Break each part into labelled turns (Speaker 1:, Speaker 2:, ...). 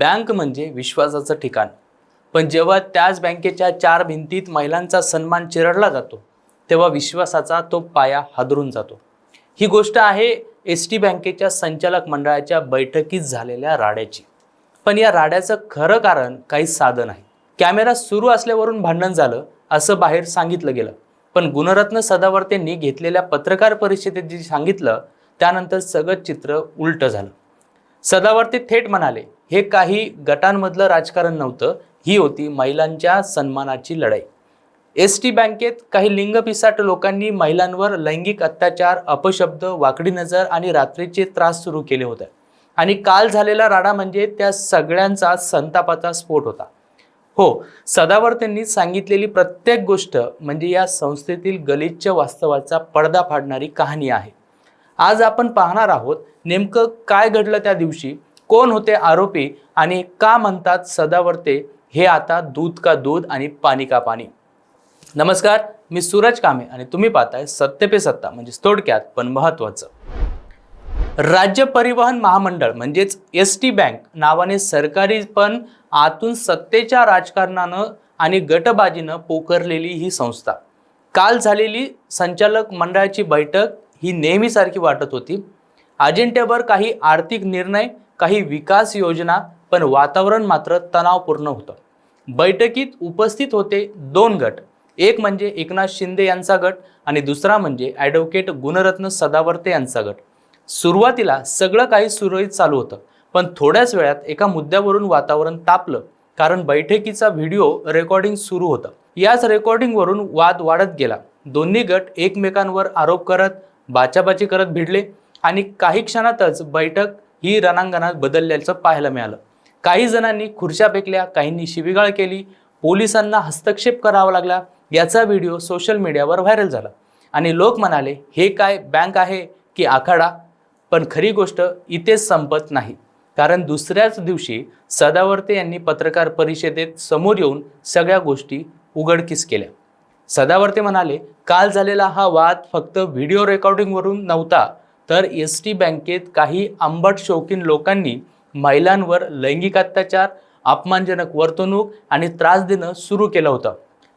Speaker 1: Bank म्हणजे विश्वासाचं ठिकाण. पण जेव्हा त्याच बँकेच्या चार भिंतीत महिलांचा सन्मान चिरडला जातो तेव्हा विश्वासाचा तो पाया हादरून जातो. ही गोष्ट आहे एस टी बँकेच्या संचालक मंडळाच्या बैठकीत झालेल्या राड्याची. पण या राड्याचं खरं कारण काही साधं नाही. कॅमेरा सुरू असल्यावरून भांडण झालं असं बाहेर सांगितलं गेलं. पण गुणरत्न सदावर्तेंनी घेतलेल्या पत्रकार परिषदेत जे सांगितलं त्यानंतर सगळं चित्र उलटं झालं. सदावर्ते थेट म्हणाले हे काही गटांमधलं राजकारण नव्हतं. ही होती महिलांच्या सन्मानाची लढाई. एस टी बँकेत काही लिंगपिसाट लोकांनी महिलांवर लैंगिक अत्याचार अपशब्द वाकडी नजर आणि रात्रीचे त्रास सुरू केले होते. आणि काल झालेला राडा म्हणजे त्या सगळ्यांचा संतापाचा स्फोट होता. हो सदावर त्यांनी सांगितलेली प्रत्येक गोष्ट म्हणजे या संस्थेतील गलिच्छ वास्तवाचा पडदा फाडणारी कहाणी आहे. आज आपण पाहणार आहोत नेमकं काय घडलं त्या दिवशी कोण होते आरोपी आणि का म्हणतात सदावर्ते हे आता दूध का दूध आणि पाणी का पाणी. नमस्कार मी सूरज कामे आणि तुम्ही पाहताय सत्य पे सत्ता म्हणजे थोडक्यात पण महत्वाचं राज्य परिवहन महामंडळ म्हणजेच एस टी बँक नावाने सरकारी पण आतून सत्तेच्या राजकारणानं आणि गटबाजीनं पोखरलेली ही संस्था. काल झालेली संचालक मंडळाची बैठक ही नेहमीसारखी वाटत होती. अजेंट्यावर काही आर्थिक निर्णय काही विकास योजना पण वातावरण मात्र तणावपूर्ण होतं. बैठकीत उपस्थित होते दोन गट. एक म्हणजे एकनाथ शिंदे यांचा गट आणि दुसरा म्हणजे ॲडव्होकेट गुणरत्न सदावर्ते यांचा गट. सुरुवातीला सगळं काही सुरळीत चालू होतं पण थोड्याच वेळात एका मुद्द्यावरून वातावरण तापलं कारण बैठकीचा व्हिडिओ रेकॉर्डिंग सुरू होतं. याच रेकॉर्डिंगवरून वाद वाढत गेला. दोन्ही गट एकमेकांवर आरोप करत बाचाबाची करत भिडले आणि काही क्षणातच बैठक ही रणांगणात बदलल्याचं पाहायला मिळालं. काही जणांनी खुर्च्या फेकल्या काहींनी शिवीगाळ केली पोलिसांना हस्तक्षेप करावा लागला. याचा व्हिडिओ सोशल मीडियावर व्हायरल झाला. आणि लोक म्हणाले हे काय बँक आहे की आखाडा? पण खरी गोष्ट इथेच संपत नाही. कारण दुसऱ्याच दिवशी सदावर्ते यांनी पत्रकार परिषदेत समोर येऊन सगळ्या गोष्टी उघडकीस केल्या. सदावर्ते म्हणाले काल झालेला हा वाद फक्त व्हिडिओ रेकॉर्डिंगवरून नव्हता तर एस टी बँकेत काही आंबट शौकीन लोकांनी महिलांवर लैंगिक अत्याचार अपमानजनक वर्तणूक आणि त्रास देणं सुरू केलं होतं.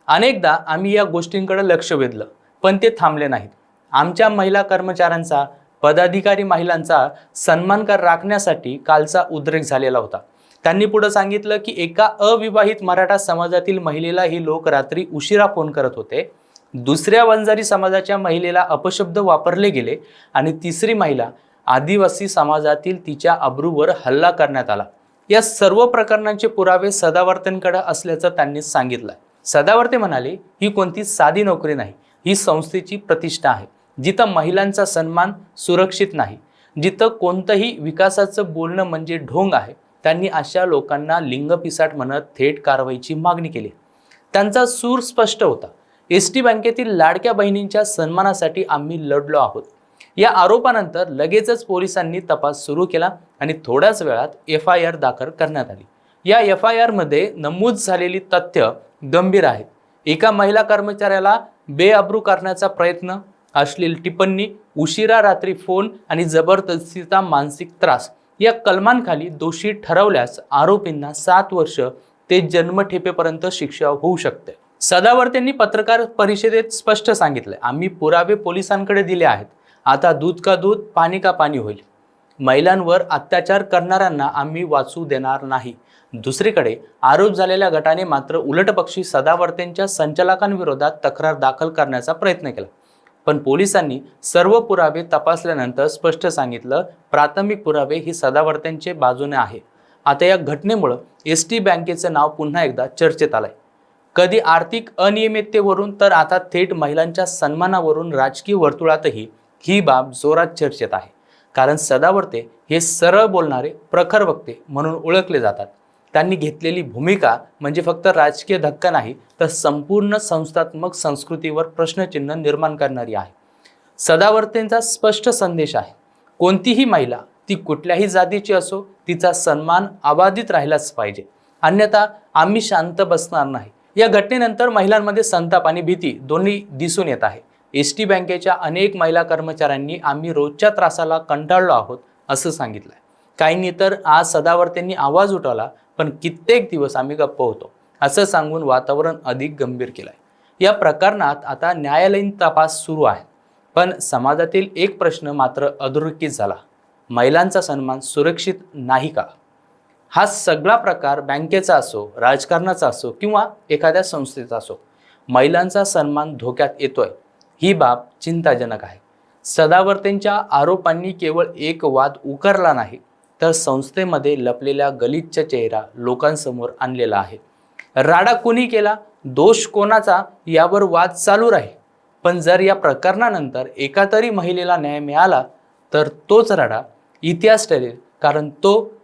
Speaker 1: अनेकदा आम्ही या गोष्टींकडे लक्ष वेधलं पण ते थांबले नाहीत. आमच्या महिला कर्मचाऱ्यांचा पदाधिकारी महिलांचा सन्मानकार राखण्यासाठी कालचा उद्रेक झालेला होता. त्यांनी पुढं सांगितलं की एका अविवाहित मराठा समाजातील महिलेला ही लोक रात्री उशिरा फोन करत होते. दुसऱ्या वंजारी समाजाच्या महिलेला अपशब्द वापरले गेले आणि तिसरी महिला आदिवासी समाजातील तिच्या अब्रूवर हल्ला करण्यात आला. या सर्व प्रकरणांचे पुरावे सदावर्तेंकडे असल्याचं त्यांनी सांगितलं. सदावर्ते म्हणाले ही कोणती साधी नोकरी नाही. ही संस्थेची प्रतिष्ठा आहे. जिथं महिलांचा सन्मान सुरक्षित नाही. जिथं कोणतंही विकासाचं बोलणं म्हणजे ढोंग आहे. त्यांनी अशा लोकांना लिंगपिसाट म्हणत थेट कारवाईची मागणी केली. त्यांचा सूर स्पष्ट होता. एस टी बँकेतील लाडक्या बहिणींच्या सन्मानासाठी आम्ही लढलो आहोत. या आरोपानंतर लगेचच पोलिसांनी तपास सुरू केला आणि थोड्याच वेळात एफ आय आर दाखल करण्यात आली. या एफ आय आरमध्ये नमूद झालेली तथ्य गंभीर आहेत. एका महिला कर्मचाऱ्याला बेअब्रू करण्याचा प्रयत्न अश्लील टिप्पणी उशिरा रात्री फोन आणि जबरदस्तीचा मानसिक त्रास या कलमांखाली दोषी ठरवल्यास आरोपींना सात वर्ष ते जन्मठेपेपर्यंत शिक्षा होऊ शकते. सदावर्तेंनी पत्रकार परिषदेत स्पष्ट सांगितलं आम्ही पुरावे पोलिसांकडे दिले आहेत. आता दूध का दूध पाणी का पाणी होईल? महिलांवर अत्याचार करणाऱ्यांना आम्ही वाचू देणार नाही. दुसरीकडे आरोप झालेल्या गटाने मात्र उलटपक्षी सदावर्तेंच्या संचालकांविरोधात तक्रार दाखल करण्याचा प्रयत्न केला. पण पोलिसांनी सर्व पुरावे तपासल्यानंतर स्पष्ट सांगितलं प्राथमिक पुरावे ही सदावर्त्यांचे बाजूने आहे. आता या घटनेमुळं एस टी बँकेचं नाव पुन्हा एकदा चर्चेत आलंय. कधी आर्थिक अनियमिततेवरून तर आता थेट महिलांच्या सन्मानावरून राजकीय वर्तुळातही ही बाब जोरात चर्चेत आहे. कारण सदावर्ते हे सरळ बोलणारे प्रखर वक्ते म्हणून ओळखले जातात. त्यांनी घेतलेली भूमिका म्हणजे फक्त राजकीय धक्का नाही तर संपूर्ण संस्थात्मक संस्कृतीवर प्रश्नचिन्ह निर्माण करणारी आहे. सदावर्तेंचा स्पष्ट संदेश आहे कोणतीही महिला ती कुठल्याही जातीची असो तिचा सन्मान अबाधित राहिलाच पाहिजे. अन्यथा आम्ही शांत बसणार नाही. या घटनेनंतर महिलांमध्ये संताप आणि भीती दोन्ही दिसून येत आहे. एस टी बँकेच्या अनेक महिला कर्मचाऱ्यांनी आम्ही रोजच्या त्रासाला कंटाळलो आहोत असं सांगितलंय. काहींनी तर आज सदावर्तेंनी आवाज उठवला पण कित्येक दिवस आम्ही गप्प होतो असं सांगून वातावरण अधिक गंभीर केलंय. या प्रकरणात आता न्यायालयीन तपास सुरू आहे. पण समाजातील एक प्रश्न मात्र अधोरेखित झाला. महिलांचा सन्मान सुरक्षित नाही का? हा सगळा प्रकार बँकेचा असो राजकारणाचा असो किंवा एखाद्या संस्थेचा असो महिलांचा सन्मान धोक्यात येतोय. ही बाब चिंताजनक आहे. सदावर्तेंच्या आरोपांनी केवळ एक वाद उकरला नाही तर संस्थेमध्ये लपलेल्या गलिच्छ चेहरा लोकांसमोर आणलेला आहे. राडा कोणी केला? दोष कोणाचा? यावर वाद चालू राहील. पण जर या प्रकरणानंतर एका तरी महिलेला न्याय मिळाला तर तोच राडा इतिहास ठरेल कारण तो